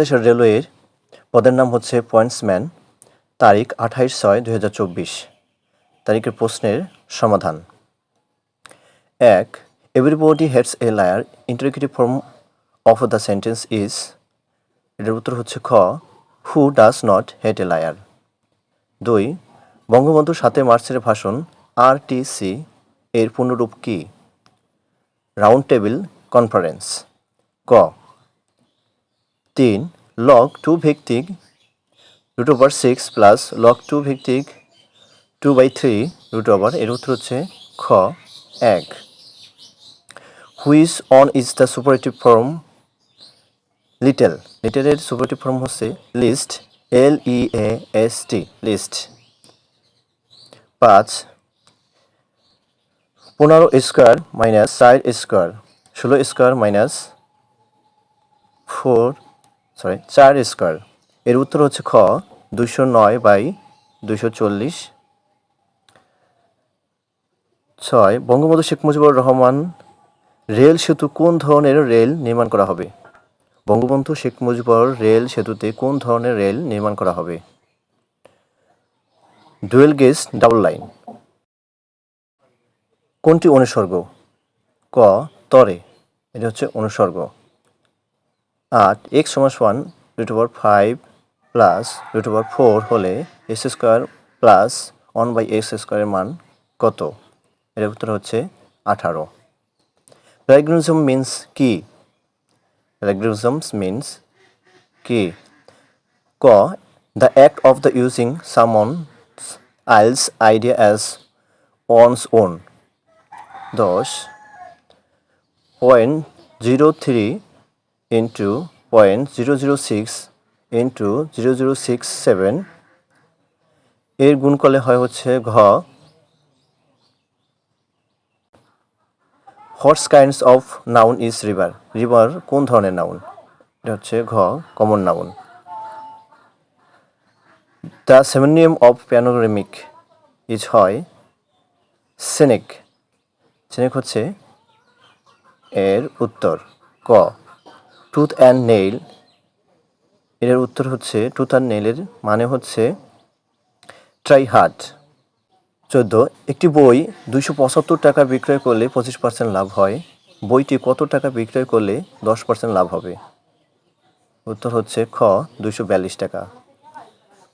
দেশের রেলওয়ের পদের নাম হচ্ছে পয়েন্টসম্যান, তারিখ আঠাইশ ছয় দু হাজার চব্বিশ। তারিখের প্রশ্নের সমাধান। এক everybody hates a liar interrogative form of the sentence is এটার উত্তর হচ্ছে খ who does not hate a liar দুই, বঙ্গবন্ধু সাতই মার্চের ভাষণ আর টি সি এর পূর্ণরূপ কী? রাউন্ড টেবিল কনফারেন্স ক তিন লগ টু ভিত্তিক root over six plus log two ভিত্তিক two by three root over এর উত্তর হচ্ছে খ, এক। Which one is the superlative form little লিটেলের superlative form হচ্ছে least L E A S T least পাঁচ, পনেরো স্কোয়ার মাইনাস চার স্কোয়ার ষোলো স্কোয়ার মাইনাস ফোর সরি চার স্কোয়ার। এর উত্তর হচ্ছে খ, দুইশো নয় বাই দুইশো চল্লিশ। ছয়, বঙ্গবন্ধু শেখ মুজিবুর রহমান, রেল সেতু কোন ধরনের রেল নির্মাণ করা হবে? বঙ্গবন্ধু শেখ মুজিবুর রেল সেতুতে কোন ধরনের রেল নির্মাণ করা হবে? Dual gauge, double line. কোনটি অনুসর্গ? ক, তরে। এটা হচ্ছে অনুসর্গ। আট এক্স সমান সমান root over five plus root over four হলে x square plus one by x স্কোয়ারের মান কত? এর উত্তর হচ্ছে আঠারো। প্যারাগ্রিজম মিন্স কি? প্যারাগ্রিজমস মিন্স কি? ক the act of the using someone else's idea as one's own দশ point zero three into point zero zero six into zero zero six seven এর গুণ করলে হয় হচ্ছে ঘ what's kinds of noun is river river কোন ধরনের noun এটা হচ্ছে ঘ common noun the synonym of panoramic is হয় সেনেক সেনেক হচ্ছে এর উত্তর, ক। টুথ অ্যান্ড নেইল এর উত্তর হচ্ছে টুথ অ্যান্ড নেইলের মানে হচ্ছে ট্রাই হার্ট চোদ্দ, একটি বই দুইশো পঁচাত্তর টাকা বিক্রয় করলে পঁচিশ পার্সেন্ট লাভ হয়। বইটি কত টাকা বিক্রয় করলে দশ পার্সেন্ট লাভ হবে? উত্তর হচ্ছে খ, দুইশো বিয়াল্লিশ টাকা।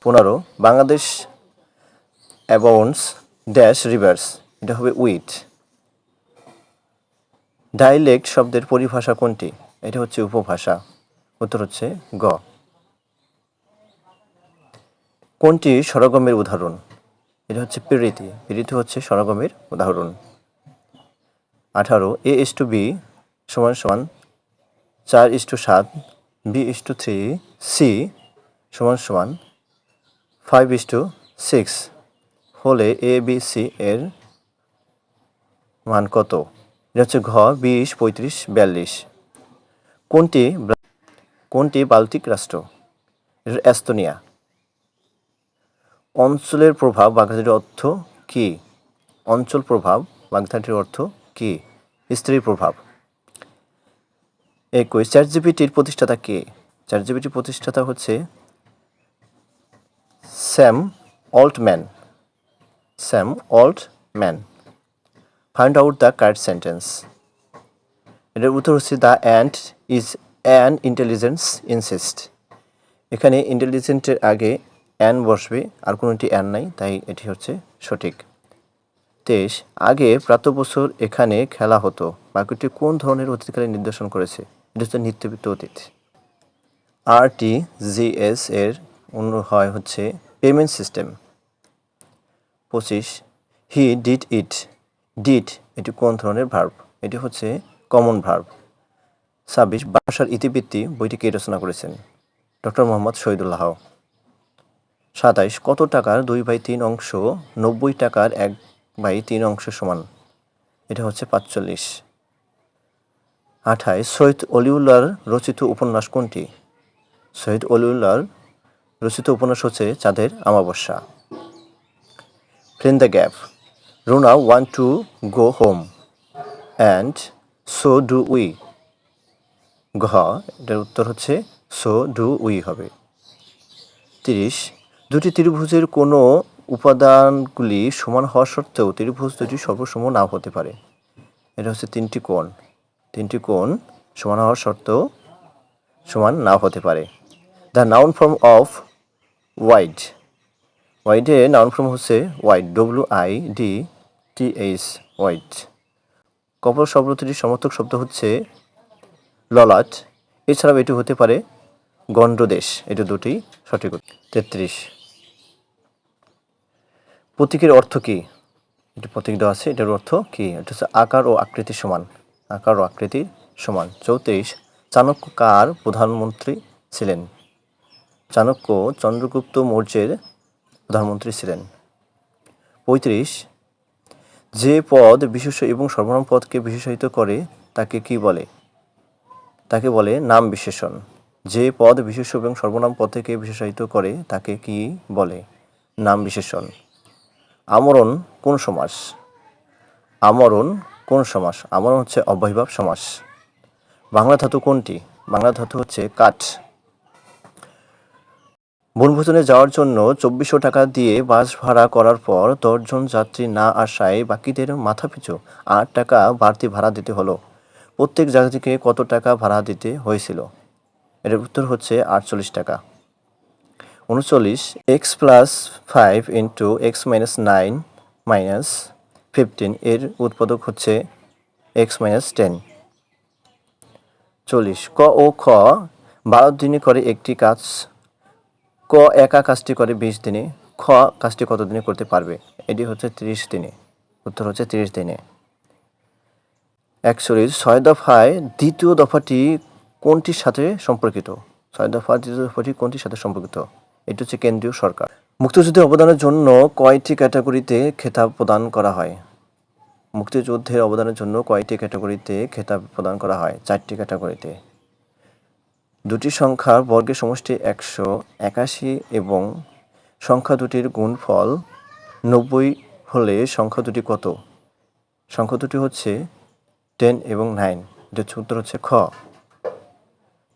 পনেরো, বাংলাদেশ অ্যাবাউন্ডস ড্যাশ রিভার্স এটা হবে উইথ ডাইলেক্ট শব্দের পরিভাষা কোনটি? এটা হচ্ছে উপভাষা। উত্তর হচ্ছে গ। কোনটি স্বরগমের উদাহরণ? এটা হচ্ছে প্রীতি। প্রীতি হচ্ছে স্বরগমের উদাহরণ। আঠারো, এ ইস টু বি সমান সমান চার ইস টু সাত, B is to three, C সমান সমান ফাইভ ইস টু সিক্স। হলে এ, বি, সি এর মান কত? এটা হচ্ছে ঘ, বিশ, পঁয়ত্রিশ, বিয়াল্লিশ। কোনটি কোনটি বাল্টিক রাষ্ট্র? এস্তোনিয়া। অঞ্চলের প্রভাব বাগধাটির অর্থ কি? অঞ্চল প্রভাব বাগধাটির অর্থ কি? স্ত্রীর প্রভাব। একুশ চ্যাট জিপিটির প্রতিষ্ঠাতা কে? চ্যাট জিপিটির প্রতিষ্ঠাতা হচ্ছে Sam Altman. Sam Altman. Find out the correct sentence এটার উত্তর হচ্ছে the and is an intelligence insist এখানে ইন্টেলিজেন্টের আগে অ্যান বসবে, আর কোনোটি অ্যান নাই, তাই এটি হচ্ছে সঠিক। তেইশ, আগে প্রাত বছর এখানে খেলা হতো। বাক্যটি কোন ধরনের অতীতকালে নির্দেশন করেছে? এটা হচ্ছে নিত্যবিত্ত অতীত। আর টি জি এস এর অন্য হয় হচ্ছে পেমেন্ট সিস্টেম পঁচিশ হি ডিড ইট ডিড এটি কোন ধরনের ভার্ব এটি হচ্ছে কমন ভার্ব ছাব্বিশ ভাষার ইতিবৃত্তি বইটি কে রচনা করেছেন ডক্টর মোহাম্মদ শহীদুল্লাহ সাতাইশ, কত টাকার দুই বাই তিন অংশ? নব্বই টাকার এক বাই তিন অংশ সমান। এটা হচ্ছে পাঁচচল্লিশ। আঠাইশ, সৈয়দ অলিউল্লাহর রচিত উপন্যাস কোনটি? সৈয়দ অলিউল্লাহর রচিত উপন্যাস হচ্ছে চাঁদের আমাবস্যা। Fill the gap Runa want to go home and so do we ঘ, এটার উত্তর হচ্ছে সো ডু উই হবে। তিরিশ, দুটি ত্রিভুজের কোনো উপাদানগুলি সমান হওয়া সত্ত্বেও ত্রিভুজ দুটি সর্বসম নাও হতে পারে। এটা হচ্ছে তিনটি কোণ। তিনটি কোণ সমান হওয়ার সত্ত্বেও সমান নাও হতে পারে। The noun form of wide ওয়াইডে noun form হচ্ছে wide W I D T H wide কপর শব্দটির সমর্থক শব্দ হচ্ছে ললাট। এছাড়াও এটি হতে পারে গণ্ডদেশ এটি দুটি সঠিক তেত্রিশ। প্রতীকের অর্থ কী? এটি প্রতীক দেওয়া আছে, এটার অর্থ কী? এটা হচ্ছে আকার ও আকৃতি সমান। আকার ও আকৃতি সমান। চৌত্রিশ। চাণক্য কার প্রধানমন্ত্রী ছিলেন? চাণক্য চন্দ্রগুপ্ত মৌর্যের প্রধানমন্ত্রী ছিলেন। পঁয়ত্রিশ। যে পদ বিশেষ এবং সর্বনাম পদকে বিশেষায়িত করে, তাকে কি বলে? তাকে বলে নাম বিশেষণ। যে পদ বিশেষ এবং সর্বনাম পদকে বিশেষায়িত করে, তাকে কি বলে? নাম বিশেষণ। আমরণ কোন সমাস? আমরণ কোন সমাস? আমরণ হচ্ছে অব্যয়ভাব সমাস। বাংলা ধাতু কোনটি? বাংলা ধাতু হচ্ছে কাঠ। বনভোজনে যাওয়ার জন্য চব্বিশশো টাকা দিয়ে বাস ভাড়া করার পর দশজন যাত্রী না আসায় বাকিদের মাথাপিছু আট টাকা বাড়তি ভাড়া দিতে হলো। প্রত্যেক যাত্রীকে কত টাকা ভাড়া দিতে হয়েছিল? এর উত্তর হচ্ছে আটচল্লিশ টাকা। উনচল্লিশ x plus five into x minus nine minus fifteen এর উৎপাদক হচ্ছে এক্স মাইনাস টেন। চল্লিশ ক ও খ বারো দিনে করে একটি কাজ, ক একা কাজটি করে বিশ দিনে, খ কাজটি কত দিনে করতে পারবে? এটি হচ্ছে তিরিশ দিনে। উত্তর হচ্ছে তিরিশ দিনে। একচল্লিশ ছয় দফায় দ্বিতীয় দফাটি কোনটির সাথে সম্পর্কিত? ছয় দফা দ্বিতীয় দফাটি কোনটির সাথে সম্পর্কিত? এটি হচ্ছে কেন্দ্রীয় সরকার। মুক্তিযুদ্ধের অবদানের জন্য কয়টি ক্যাটাগরিতে খেতাব প্রদান করা হয়? মুক্তিযুদ্ধের অবদানের জন্য কয়টি ক্যাটাগরিতে খেতাব প্রদান করা হয়? চারটি ক্যাটাগরিতে। দুটি সংখ্যার বর্গের সমষ্টি একশো একাশি এবং সংখ্যা দুটির গুণফল নব্বই হলে সংখ্যা দুটি কত? সংখ্যা দুটি হচ্ছে টেন এবং নাইন এটা হচ্ছে উত্তর হচ্ছে খ।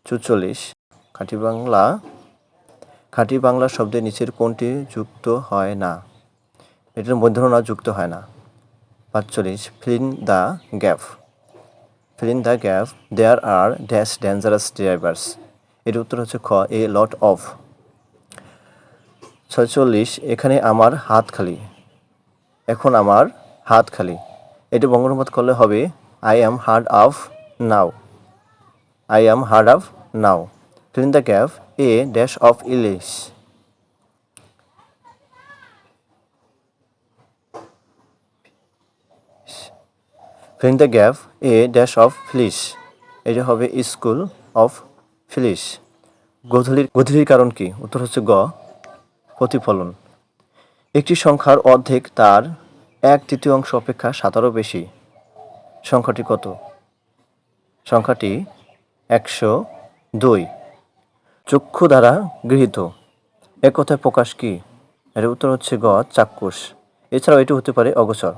চুচল্লিশ। খাঁটি বাংলা। খাঁটি বাংলা শব্দের নিচের কোনটি যুক্ত হয় না? এটার মধ্যনা যুক্ত হয় না। পাঁচচল্লিশ। Fill in the gap fill দ্য the gap আর dash dangerous drivers এর উত্তর হচ্ছে খ। এ লট অফ ছয়চল্লিশ। এখানে আমার হাত খালি। এখন আমার হাত খালি। এটি বঙ্গানুবাদ করলে হবে I am hard of now I am hard of now fill in the gap a dash of ilish fill in the gap a dash of ফিলিশ এটা হবে স্কুল অফ ফিলিশ গধূলির গধূলির কারণ কি? উত্তর হচ্ছে গ, প্রতিফলন। একটি সংখ্যার অর্ধেক তার এক তৃতীয় অংশ অপেক্ষা সাতারও বেশি। সংখ্যাটি কত? সংখ্যাটি একশো দুই। চক্ষু দ্বারা গৃহীত। এ কথায় প্রকাশ কি? এর উত্তর হচ্ছে গ, চাক্ষুষ। এছাড়াও এটি হতে পারে অগোচর।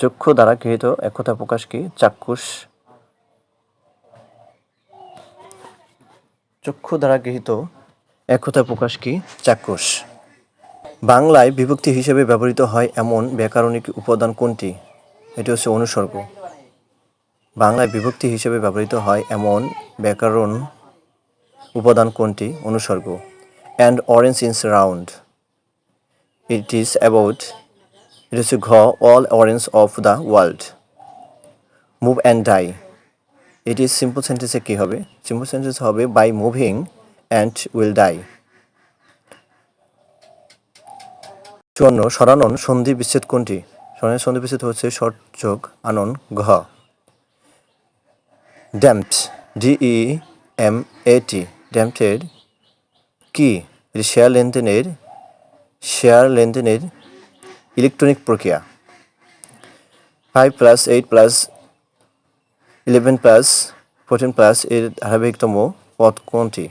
চক্ষু দ্বারা গৃহীত একতা প্রকাশ কি? চাক্ষুষ। চক্ষু দ্বারা গৃহীত একতা প্রকাশ কি? চাক্ষুষ। বাংলায় বিভক্তি হিসেবে ব্যবহৃত হয় এমন ব্যাকরণিক উপাদান কোনটি? এটি হচ্ছে অনুসর্গ। বাংলায় বিভক্তি হিসেবে ব্যবহৃত হয় এমন ব্যাকরণ উপাদান কোনটি? অনুসর্গ। And orange ins round it is about It is ঘ all orange of the world move and die die. It simple simple কী হবে? সিম্পল সেন্টেন্স হবে by moving and will die চুয়ান্ন সরানন সন্ধি বিচ্ছেদ কোনটি? সরানোর সন্ধি বিচ্ছেদ হচ্ছে শর্ট যোগ আনন ঘ। Damped D E M A T ড্যাম্পটের কি? এটি শেয়ার লেনদেনের শেয়ার লেনদেনের ইলেকট্রনিক প্রক্রিয়া। Five plus eight plus eleven plus fourteen plus এর ধারাবাহিকতম পদ কোনটি?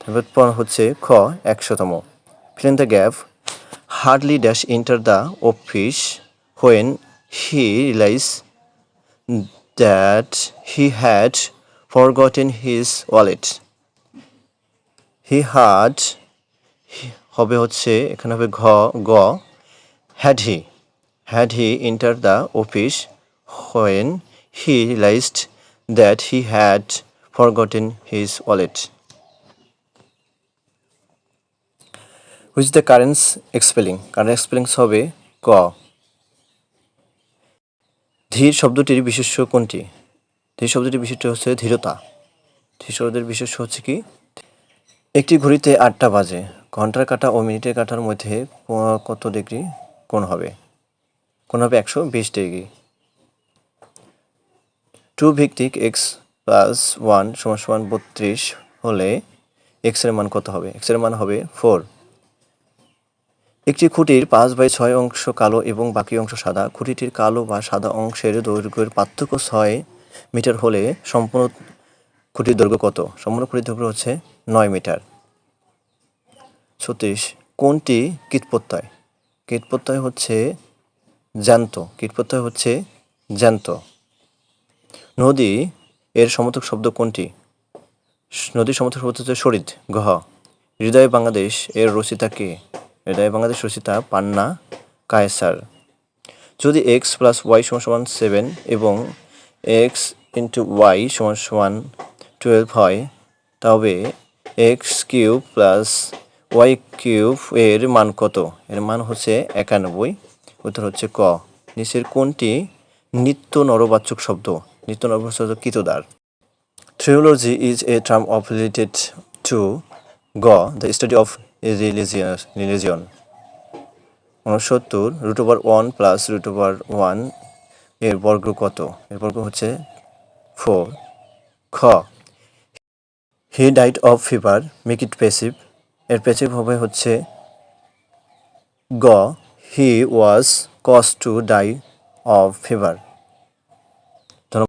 ধারাবাহিক হচ্ছে খ, একশোতম। Fill in the gap hardly dash enter the office when he realise that he had forgotten his wallet. He had হবে হচ্ছে এখানে হবে ঘ গ had he had he entered the office when he realized that he had forgotten his wallet. Is the current spelling? Current spellings হবে ক। ধীর শব্দটির বিশেষ্য কোনটি? ধীর শব্দটির বিশেষ্য হচ্ছে ধীরতা। ধীর শব্দের বিশেষ্য হচ্ছে কি? একটি ঘড়িতে আটটা বাজে। ঘণ্টার কাঁটা ও মিনিটের কাঁটার মধ্যে কত ডিগ্রি? কোন হবে? কোন হবে একশো বিশ ডিগ্রি। টু ভিত্তিক এক্স প্লাস ওয়ান সমান সমান বত্রিশ হলে এক্সের মান কত হবে? এক্সের মান হবে ফোর। একটি খুঁটির পাঁচ বাই ছয় অংশ কালো এবং বাকি অংশ সাদা। খুঁটিটির কালো বা সাদা অংশের দৈর্ঘ্যের পার্থক্য ছয় মিটার হলে সম্পূর্ণ খুঁটির দৈর্ঘ্য কত? সম্পূর্ণ খুঁটির দৈর্ঘ্য হচ্ছে নয় মিটার। ছত্রিশ, কোনটি কীটপ্রত্যয় কীটপ্রত্যয় হচ্ছে জ্যান্ত। কীটপ্রত্যয় হচ্ছে জ্যান্ত। নদী এর সমর্থক শব্দ কোনটি? নদীর সমর্থক শব্দ হচ্ছে শরীদ গহ হৃদয় বাংলাদেশ এর রচিতা কে? হৃদয় বাংলাদেশ রচিতা পান্না কায়সার। যদি এক্স প্লাস ওয়াই সমান সমান সেভেন এবং এক্স ইন্টু ওয়াই সমান সমান টুয়েলভ হয় তবে x cube plus y cube এর মান কত? এর মান হচ্ছে একানব্বই। উত্তর হচ্ছে ক। নিচের কোনটি? নিত্য নরবাচক শব্দ। নিত্য নরবাচক কিতদার। Is a a term of related to God, the study religion. religion. উনসত্তর root over one plus root over ওয়ানের বর্গ কত? এর বর্গ হচ্ছে ফোর খ. He died of fever make it passive এর প্যাসিভ হবে হচ্ছে গ. He was cause to die of fever